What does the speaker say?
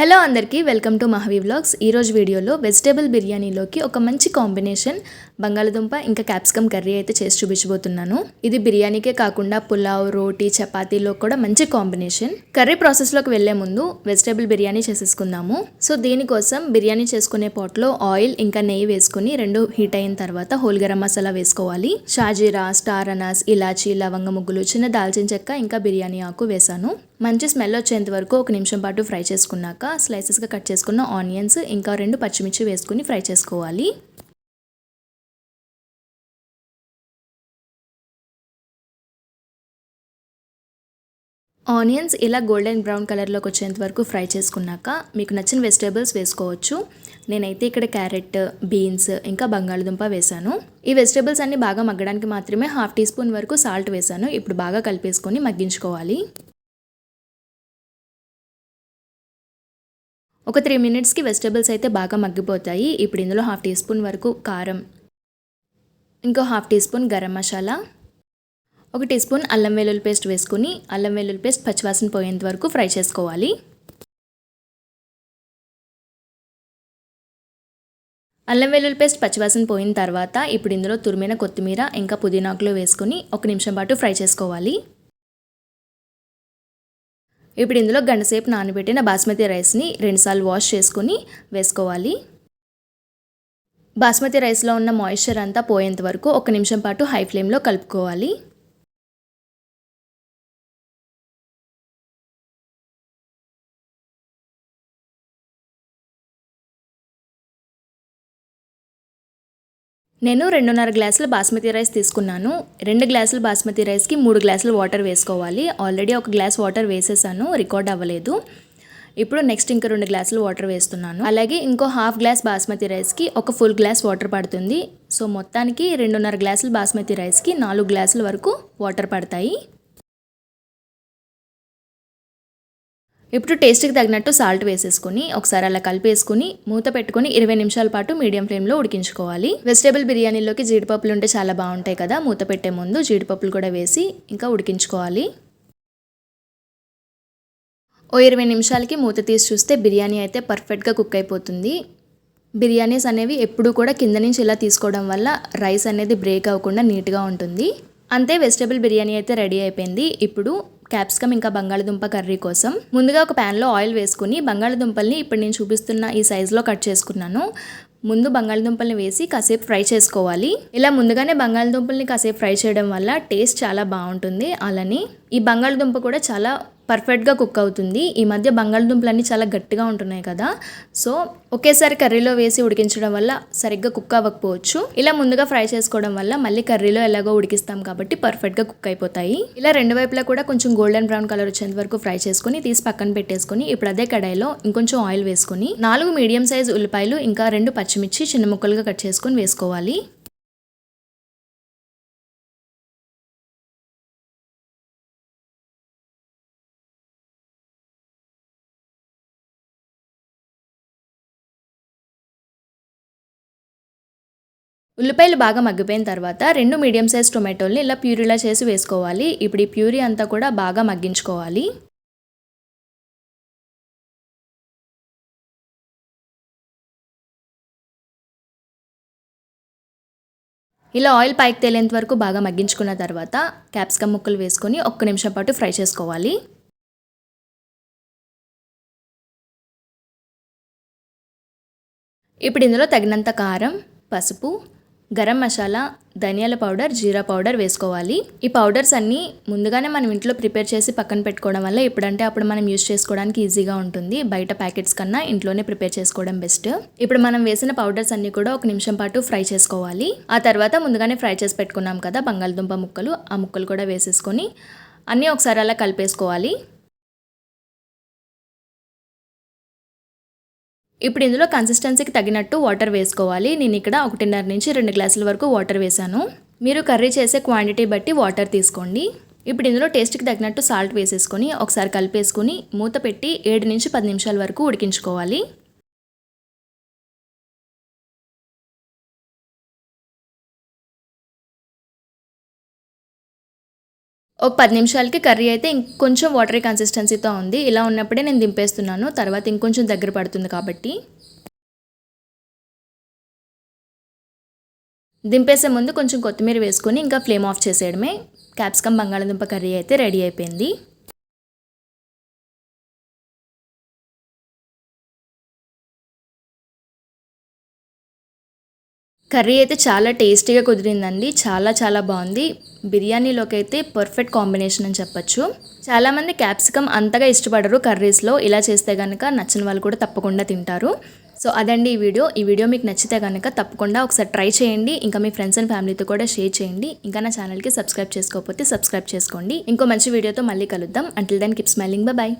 Hello అందరికీ welcome to మహవి vlogs. ఈరోజు వీడియోలో వెజిటేబుల్ బిర్యానీలోకి ఒక మంచి కాంబినేషన్ బంగాళదుంప ఇంకా క్యాప్సికమ్ కర్రీ అయితే చేసి చూపించబోతున్నాను. ఇది బిర్యానీకే కాకుండా పులావ్ రోటీ చపాతీలో కూడా మంచి కాంబినేషన్. కర్రీ ప్రాసెస్లోకి వెళ్ళే ముందు వెజిటేబుల్ బిర్యానీ చేసేసుకుందాము. సో దీనికోసం బిర్యానీ చేసుకునే పాట్లో ఆయిల్ ఇంకా నెయ్యి వేసుకుని రెండు హీట్ అయిన తర్వాత హోల్ గరం మసాలా వేసుకోవాలి. షాజీరా స్టార్ అనాస్ ఇలాచీ లవంగ ముగ్గులు చిన్న దాల్చిన చెక్క ఇంకా బిర్యానీ ఆకు వేసాను మంచి స్మెల్ వచ్చేంత వరకు ఒక నిమిషం పాటు ఫ్రై చేసుకున్నాక స్లైసెస్గా కట్ చేసుకున్న ఆనియన్స్ ఇంకా రెండు పచ్చిమిర్చి వేసుకుని ఫ్రై చేసుకోవాలి. ఆనియన్స్ ఇలా గోల్డెన్ బ్రౌన్ కలర్లోకి వచ్చేంత వరకు ఫ్రై చేసుకున్నాక మీకు నచ్చిన వెజిటేబుల్స్ వేసుకోవచ్చు. నేనైతే ఇక్కడ క్యారెట్ బీన్స్ ఇంకా బంగాళదుంప వేశాను. ఈ వెజిటేబుల్స్ అన్ని బాగా మగ్గడానికి మాత్రమే హాఫ్ టీ స్పూన్ వరకు సాల్ట్ వేశాను. ఇప్పుడు బాగా కలిపేసుకొని మగ్గించుకోవాలి. ఒక త్రీ మినిట్స్కి వెజిటేబుల్స్ అయితే బాగా మగ్గిపోతాయి. ఇప్పుడు ఇందులో హాఫ్ టీ స్పూన్ వరకు కారం ఇంకో half teaspoon garam masala ఒక టీ స్పూన్ అల్లం వెల్లుల్లి పేస్ట్ వేసుకుని అల్లం వెల్లుల్లి పేస్ట్ పచ్చివాసన పోయేంత వరకు ఫ్రై చేసుకోవాలి. అల్లం వెల్లుల్లి పేస్ట్ పచ్చివాసన పోయిన తర్వాత ఇప్పుడు ఇందులో తురిమిన కొత్తిమీర ఇంకా పుదీనాకులు వేసుకుని ఒక నిమిషం పాటు ఫ్రై చేసుకోవాలి. ఇప్పుడు ఇందులో గంటసేపు నానబెట్టిన బాస్మతి రైస్ని రెండుసార్లు వాష్ చేసుకుని వేసుకోవాలి. బాస్మతి రైస్లో ఉన్న మాయిశ్చర్ అంతా పోయేంత వరకు ఒక నిమిషం పాటు హై ఫ్లేమ్లో కలుపుకోవాలి. నేను రెండున్నర గ్లాసుల బాస్మతి రైస్ తీసుకున్నాను. రెండు గ్లాసుల బాస్మతి రైస్కి మూడు గ్లాసులు వాటర్ వేసుకోవాలి. ఆల్రెడీ ఒక గ్లాస్ వాటర్ వేసేసాను. రికార్డ్ అవ్వలేదు. ఇప్పుడు నెక్స్ట్ ఇంకా రెండు గ్లాసులు వాటర్ వేస్తున్నాను. అలాగే ఇంకో హాఫ్ గ్లాస్ బాస్మతి రైస్కి ఒక ఫుల్ గ్లాస్ వాటర్ పడుతుంది. సో మొత్తానికి రెండున్నర గ్లాసులు బాస్మతి రైస్కి నాలుగు గ్లాసుల వరకు వాటర్ పడతాయి. ఇప్పుడు టేస్ట్కి తగినట్టు సాల్ట్ వేసేసుకుని ఒకసారి అలా కలిపేసుకుని మూత పెట్టుకుని ఇరవై నిమిషాల పాటు మీడియం ఫ్లేమ్లో ఉడికించుకోవాలి. వెజిటేబుల్ బిర్యానీలోకి జీడిపప్పులు ఉంటే చాలా బాగుంటాయి కదా. మూత పెట్టే ముందు జీడిపప్పులు కూడా వేసి ఇంకా ఉడికించుకోవాలి. ఓ ఇరవై నిమిషాలకి మూత తీసి చూస్తే బిర్యానీ అయితే పర్ఫెక్ట్గా కుక్ అయిపోతుంది. బిర్యానీస్ అనేవి ఎప్పుడూ కూడా కింద నుంచి ఇలా తీసుకోవడం వల్ల రైస్ అనేది బ్రేక్ అవ్వకుండా నీట్గా ఉంటుంది. అంతే వెజిటేబుల్ బిర్యానీ అయితే రెడీ అయిపోయింది. ఇప్పుడు క్యాప్సికమ్ ఇంకా బంగాళదుంప కర్రీ కోసం. ముందుగా ఒక ప్యాన్లో ఆయిల్ వేసుకుని బంగాళదుంపల్ని ఇప్పుడు నేను చూపిస్తున్న ఈ సైజులో కట్ చేసుకున్నాను. ముందు బంగాళదుంపల్ని వేసి కాసేపు ఫ్రై చేసుకోవాలి. ఇలా ముందుగానే బంగాళదుంపల్ని కాసేపు ఫ్రై చేయడం వల్ల టేస్ట్ చాలా బాగుంటుంది అలానే ఈ బంగాళదుంప కూడా చాలా పర్ఫెక్ట్గా కుక్ అవుతుంది. ఈ మధ్య బంగాళదుంపలన్నీ చాలా గట్టిగా ఉంటున్నాయి కదా. సో ఒకేసారి కర్రీలో వేసి ఉడికించడం వల్ల సరిగ్గా కుక్ అవ్వకపోవచ్చు. ఇలా ముందుగా ఫ్రై చేసుకోవడం వల్ల మళ్ళీ కర్రీలో ఎలాగో ఉడికిస్తాం కాబట్టి పర్ఫెక్ట్గా కుక్ అయిపోతాయి. ఇలా రెండు వైపులా కూడా కొంచెం గోల్డెన్ బ్రౌన్ కలర్ వచ్చేంత వరకు ఫ్రై చేసుకుని తీసి పక్కన పెట్టేసుకుని ఇప్పుడు అదే కడాయిలో ఇంకొంచెం ఆయిల్ వేసుకుని నాలుగు మీడియం సైజ్ ఉల్లిపాయలు ఇంకా రెండు పచ్చిమిర్చి చిన్న ముక్కలుగా కట్ చేసుకొని వేసుకోవాలి. ఉల్లిపాయలు బాగా మగ్గిపోయిన తర్వాత రెండు మీడియం సైజ్ టొమాటోల్ని ఇలా ప్యూరీలా చేసి వేసుకోవాలి. ఇప్పుడు ఈ ప్యూరీ అంతా కూడా బాగా మగ్గించుకోవాలి. ఇలా ఆయిల్ పైకి తేలేంత వరకు బాగా మగ్గించుకున్న తర్వాత క్యాప్సికమ్ ముక్కలు వేసుకొని ఒక్క నిమిషం పాటు ఫ్రై చేసుకోవాలి. ఇప్పుడు ఇందులో తగినంత కారం పసుపు గరం మసాలా ధనియాల పౌడర్ జీరా పౌడర్ వేసుకోవాలి. ఈ పౌడర్స్ అన్నీ ముందుగానే మనం ఇంట్లో ప్రిపేర్ చేసి పక్కన పెట్టుకోవడం వల్ల ఎప్పుడంటే అప్పుడు మనం యూజ్ చేసుకోవడానికి ఈజీగా ఉంటుంది. బయట ప్యాకెట్స్ కన్నా ఇంట్లోనే ప్రిపేర్ చేసుకోవడం బెస్ట్. ఇప్పుడు మనం వేసిన పౌడర్స్ అన్నీ కూడా ఒక నిమిషం పాటు ఫ్రై చేసుకోవాలి. ఆ తర్వాత ముందుగానే ఫ్రై చేసి పెట్టుకున్నాం కదా బంగాళదుంప ముక్కలు ఆ ముక్కలు కూడా వేసేసుకొని అన్నీ ఒకసారి అలా కలిపేసుకోవాలి. ఇప్పుడు ఇందులో కన్సిస్టెన్సీకి తగినట్టు వాటర్ వేసుకోవాలి. నేను ఇక్కడ ఒకటిన్నర నుంచి రెండు గ్లాసుల వరకు వాటర్ వేసాను మీరు కర్రీ చేసే క్వాంటిటీ బట్టి వాటర్ తీసుకోండి. ఇప్పుడు ఇందులో టేస్ట్కి తగినట్టు సాల్ట్ వేసేసుకొని ఒకసారి కలిపేసుకొని మూత పెట్టి ఏడు నుంచి పది నిమిషాల వరకు ఉడికించుకోవాలి. ఒక పది నిమిషాలకి కర్రీ అయితే ఇంకొంచెం వాటరీ కన్సిస్టెన్సీతో ఉంది. ఇలా ఉన్నప్పుడే నేను దింపేస్తున్నాను. తర్వాత ఇంకొంచెం దగ్గర పడుతుంది కాబట్టి. దింపేసే ముందు కొంచెం కొత్తిమీర వేసుకొని ఇంకా ఫ్లేమ్ ఆఫ్ చేసేయడమే. క్యాప్సికమ్ బంగాళదుంప కర్రీ అయితే రెడీ అయిపోయింది. కర్రీ అయితే చాలా టేస్టీగా కుదిరిందండి. చాలా చాలా బాగుంది. బిర్యానీలోకి అయితే పర్ఫెక్ట్ కాంబినేషన్ అని చెప్పొచ్చు. చాలామంది క్యాప్సికమ్ అంతగా ఇష్టపడరు కర్రీస్లో. ఇలా చేస్తే కనుక నచ్చిన వాళ్ళు కూడా తప్పకుండా తింటారు. సో అదండి ఈ వీడియో. ఈ వీడియో మీకు నచ్చితే కనుక తప్పకుండా ఒకసారి ట్రై చేయండి. ఇంకా మీ ఫ్రెండ్స్ అండ్ ఫ్యామిలీతో కూడా షేర్ చేయండి. ఇంకా నా ఛానల్కి సబ్స్క్రైబ్ చేసుకోకపోతే సబ్స్క్రైబ్ చేసుకోండి. ఇంకో మంచి వీడియోతో మళ్ళీ కలుద్దాం. Until then keep smiling bye